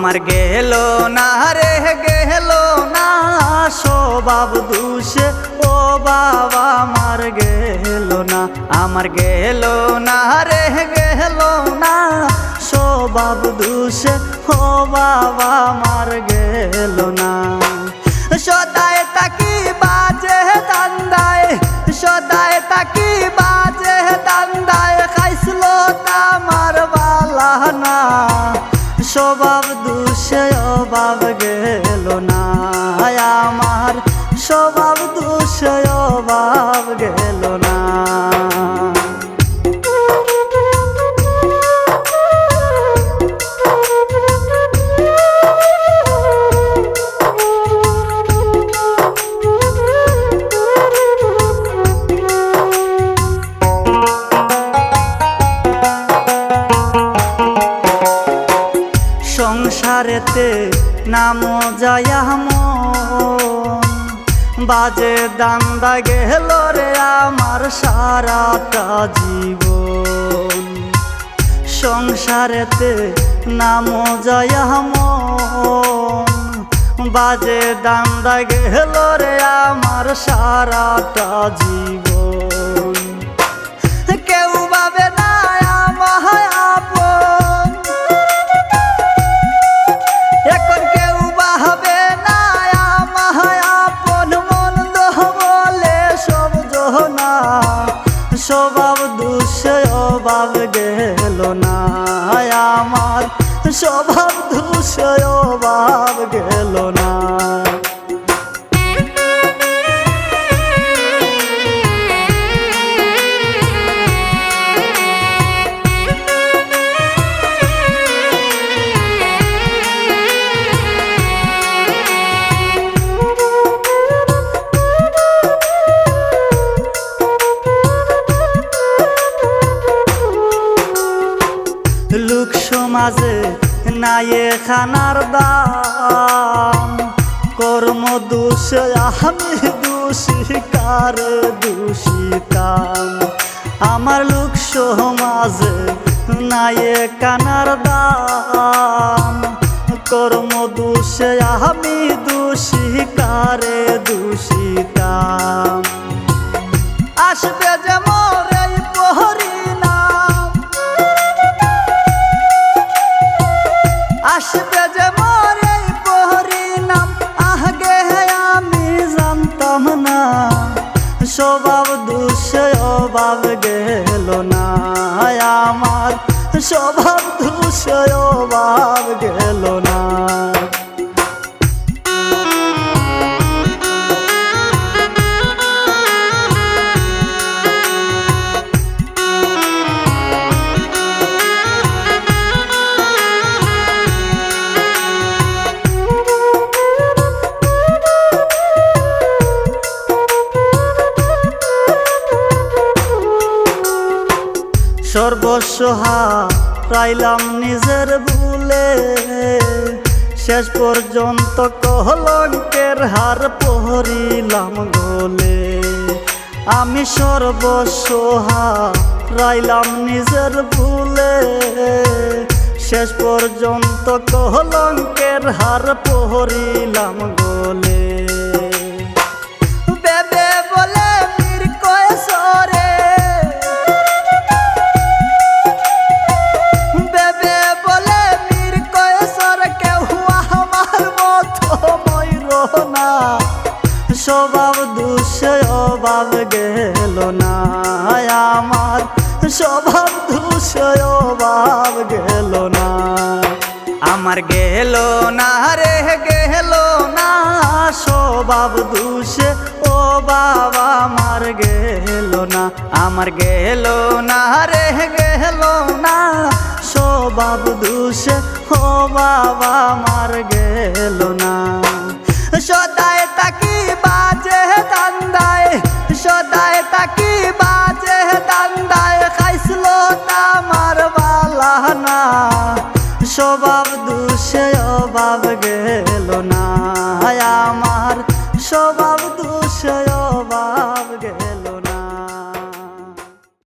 আমার গেল না রে, গেল না। স্বভাব দোষে, ও বাবা, আমার গেল না। আমার গেল না রে, গেল না। স্বভাব দোষে, ও বাবা, আমার গেল না। সংসারেতে নাম যায়া বাজে দান্দা গেল রে আমার সারাটা জীবন। সংসারেতে নাম যায়া বাজে দান্দা গেল রে আমার সারাটা জীবন। খানার দাম। কর্ম দোষে, আমি দোষী, কার দূষিতাম আমার লোক সমাজে নায়ে কানার দাম। কর্ম দোষে, আমি দোষী, কারে দূষিতাম স্বভাব দোষে সর্বস্বহা পাইলাম নিজের ভুলে। শেষ পর্যন্ত কহলঙ্কের হার পহরিলাম গলে। আমি সর্বস্বহা রাইলাম নিজের ভুলে। শেষ পর্যন্ত কহলঙ্কের হার পহরিলাম গলে। দোষে অভাব গেল না, আমার স্বভাব দোষে অভাব গেল না। আমার গেল না রে, গেল না, স্বভাব দোষে ও বাবা আমার গেল না। আমার গেল না রে, গেল না, স্বভাব দোষে ও বাবা আমার গেল না। সদায় তাকি অভাব গেল